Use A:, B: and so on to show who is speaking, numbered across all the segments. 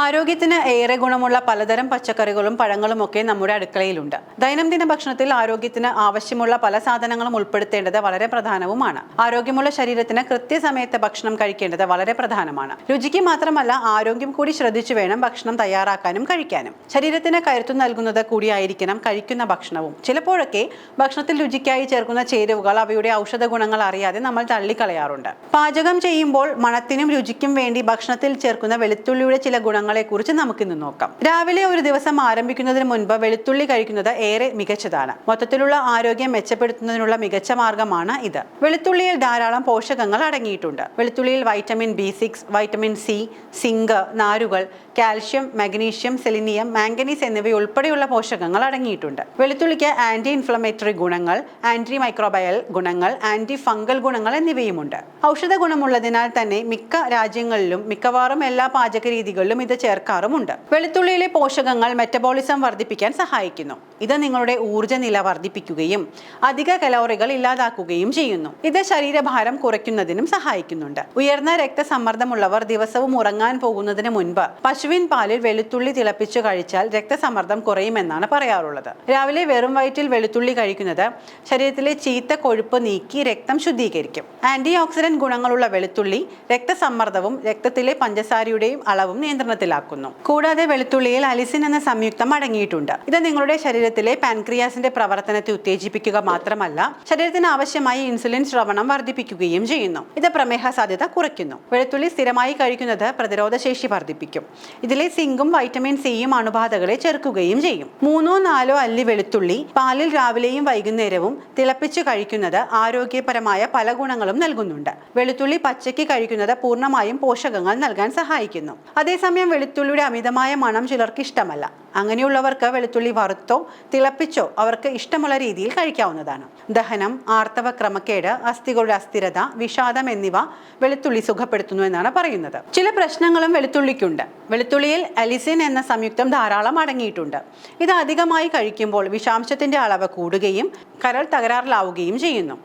A: ആരോഗ്യത്തിന് ഏറെ ഗുണമുള്ള പലതരം പച്ചക്കറികളും പഴങ്ങളും ഒക്കെ നമ്മുടെ അടുക്കളയിലുണ്ട്. ദൈനംദിന ഭക്ഷണത്തിൽ ആരോഗ്യത്തിന് ആവശ്യമുള്ള പല സാധനങ്ങളും ഉൾപ്പെടുത്തേണ്ടത് വളരെ പ്രധാനവുമാണ്. ആരോഗ്യമുള്ള ശരീരത്തിന് കൃത്യസമയത്ത് ഭക്ഷണം കഴിക്കേണ്ടത് വളരെ പ്രധാനമാണ്. രുചിക്ക് മാത്രമല്ല ആരോഗ്യം കൂടി ശ്രദ്ധിച്ചു വേണം ഭക്ഷണം തയ്യാറാക്കാനും കഴിക്കാനും. ശരീരത്തിന് കരുത്തു നൽകുന്നത് കൂടിയായിരിക്കണം കഴിക്കുന്ന ഭക്ഷണവും. ചിലപ്പോഴൊക്കെ ഭക്ഷണത്തിൽ രുചിക്കായി ചേർക്കുന്ന ചേരുവകൾ അവയുടെ ഔഷധ ഗുണങ്ങൾ അറിയാതെ നമ്മൾ തള്ളിക്കളയാറുണ്ട്. പാചകം ചെയ്യുമ്പോൾ മണത്തിനും രുചിക്കും വേണ്ടി ഭക്ഷണത്തിൽ ചേർക്കുന്ന വെളുത്തുള്ളിയുടെ ചില ഗുണങ്ങളെക്കുറിച്ച് നമുക്കിന്ന് നോക്കാം. രാവിലെ ഒരു ദിവസം ആരംഭിക്കുന്നതിന് മുൻപ് വെളുത്തുള്ളി കഴിക്കുന്നത് ഏറെ മികച്ചതാണ്. മൊത്തത്തിലുള്ള ആരോഗ്യം മെച്ചപ്പെടുത്തുന്നതിനുള്ള മികച്ച മാർഗമാണ് ഇത്. വെളുത്തുള്ളിയിൽ ധാരാളം പോഷകങ്ങൾ അടങ്ങിയിട്ടുണ്ട്. വെളുത്തുള്ളിയിൽ vitamin B six vitamin C zinc നാരുകൾ കാൽഷ്യം മഗ്നീഷ്യം സെലിനിയം മാംഗനീസ് എന്നിവ ഉൾപ്പെടെയുള്ള പോഷകങ്ങൾ അടങ്ങിയിട്ടുണ്ട്. വെളുത്തുള്ളിക്ക് ആന്റി ഇൻഫ്ലമേറ്ററി ഗുണങ്ങൾ ആന്റി മൈക്രോബയൽ ഗുണങ്ങൾ ആന്റി ഫംഗൽ ഗുണങ്ങൾ എന്നിവയുമുണ്ട്. ഔഷധ ഗുണമുള്ളതിനാൽ തന്നെ മിക്ക രാജ്യങ്ങളിലും മിക്കവാറും എല്ലാ പാചക രീതികളിലും ഇത് ചേർക്കാറുമുണ്ട്. വെളുത്തുള്ളിയിലെ പോഷകങ്ങൾ മെറ്റബോളിസം വർദ്ധിപ്പിക്കാൻ സഹായിക്കുന്നു. ഇത് നിങ്ങളുടെ ഊർജനില വർദ്ധിപ്പിക്കുകയും അധിക കലോറികൾ ഇല്ലാതാക്കുകയും ചെയ്യുന്നു. ഇത് ശരീരഭാരം കുറയ്ക്കുന്നതിനും സഹായിക്കുന്നുണ്ട്. ഉയർന്ന രക്തസമ്മർദ്ദമുള്ളവർ ദിവസവും ഉറങ്ങാൻ പോകുന്നതിന് മുൻപ് പശുവിൻ പാലിൽ വെളുത്തുള്ളി തിളപ്പിച്ചു കഴിച്ചാൽ രക്തസമ്മർദ്ദം കുറയുമെന്നാണ് പറയാറുള്ളത്. രാവിലെ വെറും വയറ്റിൽ വെളുത്തുള്ളി കഴിക്കുന്നത് ശരീരത്തിലെ ചീത്ത കൊഴുപ്പ് നീക്കി രക്തം ശുദ്ധീകരിക്കും. ആന്റി ഓക്സിഡന്റ് ഗുണങ്ങളുള്ള വെളുത്തുള്ളി രക്തസമ്മർദ്ദവും രക്തത്തിലെ പഞ്ചസാരയുടെയും അളവും നിയന്ത്രണത്തിലാക്കുന്നു. കൂടാതെ വെളുത്തുള്ളിയിൽ അലിസിൻ എന്ന സംയുക്തം അടങ്ങിയിട്ടുണ്ട്. ഇത് നിങ്ങളുടെ ശരീരത്തിലെ പാൻക്രിയാസിന്റെ പ്രവർത്തനത്തെ ഉത്തേജിപ്പിക്കുക മാത്രമല്ല ശരീരത്തിന് ആവശ്യമായ ഇൻസുലിൻ ശ്രവണം വർദ്ധിപ്പിക്കുകയും ചെയ്യുന്നു. ഇത് പ്രമേഹ സാധ്യത കുറയ്ക്കുന്നു. വെളുത്തുള്ളി സ്ഥിരമായി കഴിക്കുന്നത് പ്രതിരോധശേഷി വർദ്ധിപ്പിക്കും. ഇതിലെ സിങ്കും വൈറ്റമിൻ സിയും അണുബാധകളെ ചെറുക്കുകയും ചെയ്യും. മൂന്നോ നാലോ അല്ലി വെളുത്തുള്ളി പാലിൽ രാവിലെയും വൈകുന്നേരവും തിളപ്പിച്ച് കഴിക്കുന്നത് ആരോഗ്യപരമായ പല ഗുണങ്ങളും നൽകുന്നുണ്ട്. വെളുത്തുള്ളി പച്ചയ്ക്ക് കഴിക്കുന്നത് പൂർണമായും പോഷകങ്ങൾ നൽകാൻ സഹായിക്കുന്നു. അതേസമയം വെളുത്തുള്ളിയുടെ അമിതമായ മണം ചിലർക്ക് ഇഷ്ടമല്ല. അങ്ങനെയുള്ളവർക്ക് വെളുത്തുള്ളി വറുത്തോ തിളപ്പിച്ചോ അവർക്ക് ഇഷ്ടമുള്ള രീതിയിൽ കഴിക്കാവുന്നതാണ്. ദഹനം ആർത്തവ ക്രമക്കേട് അസ്ഥികളുടെ അസ്ഥിരത വിഷാദം എന്നിവ വെളുത്തുള്ളി സുഖപ്പെടുത്തുന്നു എന്നാണ് പറയുന്നത്. ചില പ്രശ്നങ്ങളും വെളുത്തുള്ളിക്കുണ്ട്. വെളുത്തുള്ളിയിൽ അലിസിൻ എന്ന സംയുക്തം ധാരാളം അടങ്ങിയിട്ടുണ്ട്. ഇത് അധികമായി കഴിക്കുമ്പോൾ വിഷാംശത്തിന്റെ അളവ് കൂടുകയും കരൾ തകരാറിലാവുകയും ചെയ്യുന്നു.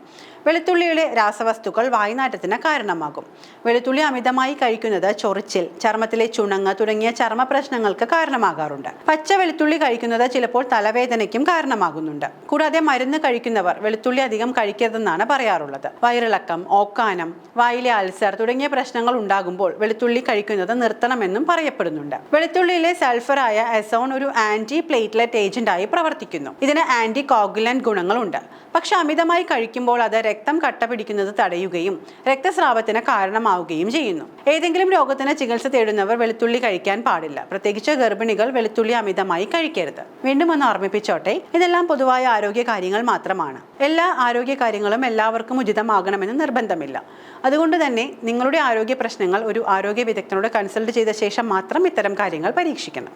A: വെളുത്തുള്ളിയുടെ രാസവസ്തുക്കൾ വായുനാറ്റത്തിന് കാരണമാകും. വെളുത്തുള്ളി അമിതമായി കഴിക്കുന്നത് ചൊറിച്ചിൽ ചർമ്മത്തിലെ ചുണങ്ങ് തുടങ്ങിയ ചർമ്മ പ്രശ്നങ്ങൾക്ക് കാരണമാകാറുണ്ട്. പച്ച വെളുത്തുള്ളി കഴിക്കുന്നത് ചിലപ്പോൾ തലവേദനയ്ക്കും കാരണമാകുന്നുണ്ട്. കൂടാതെ മരുന്ന് കഴിക്കുന്നവർ വെളുത്തുള്ളി അധികം കഴിക്കരുതെന്നാണ് പറയാറുള്ളത്. വയറിളക്കം ഓക്കാനം വായിലെ അൾസർ തുടങ്ങിയ പ്രശ്നങ്ങൾ ഉണ്ടാകുമ്പോൾ വെളുത്തുള്ളി കഴിക്കുന്നത് നിർത്തണമെന്നും പറയപ്പെടുന്നുണ്ട് വെളുത്തുള്ളിയിലെ സൾഫറായ എസോൺ ഒരു ആന്റി പ്ലേറ്റ്ലെറ്റ് ഏജന്റായി പ്രവർത്തിക്കുന്നു. ഇതിന് ആന്റി കോഗുലന്റ് ഗുണങ്ങളുണ്ട്. പക്ഷെ അമിതമായി കഴിക്കുമ്പോൾ അത് രക്തം കട്ട പിടിക്കുന്നത് തടയുകയും രക്തസ്രാവത്തിന് കാരണമാവുകയും ചെയ്യുന്നു. ഏതെങ്കിലും രോഗത്തിന് ചികിത്സ തേടുന്നവർ വെളുത്തുള്ളി കഴിക്കാൻ പാടില്ല. പ്രത്യേകിച്ച് ഗർഭിണികൾ വെളുത്തുള്ളി അമിതമായി കഴിക്കരുത്. വീണ്ടും ഒന്ന് ഓർമ്മിപ്പിച്ചോട്ടെ. ഇതെല്ലാം പൊതുവായ ആരോഗ്യ കാര്യങ്ങൾ മാത്രമാണ്. എല്ലാ ആരോഗ്യ കാര്യങ്ങളും എല്ലാവർക്കും ഉചിതമാകണമെന്ന് നിർബന്ധമില്ല. അതുകൊണ്ട് തന്നെ നിങ്ങളുടെ ആരോഗ്യ പ്രശ്നങ്ങൾ ഒരു ആരോഗ്യ വിദഗ്ധനോട് കൺസൾട്ട് ചെയ്ത ശേഷം മാത്രം ഇത്തരം കാര്യങ്ങൾ പരീക്ഷിക്കണം.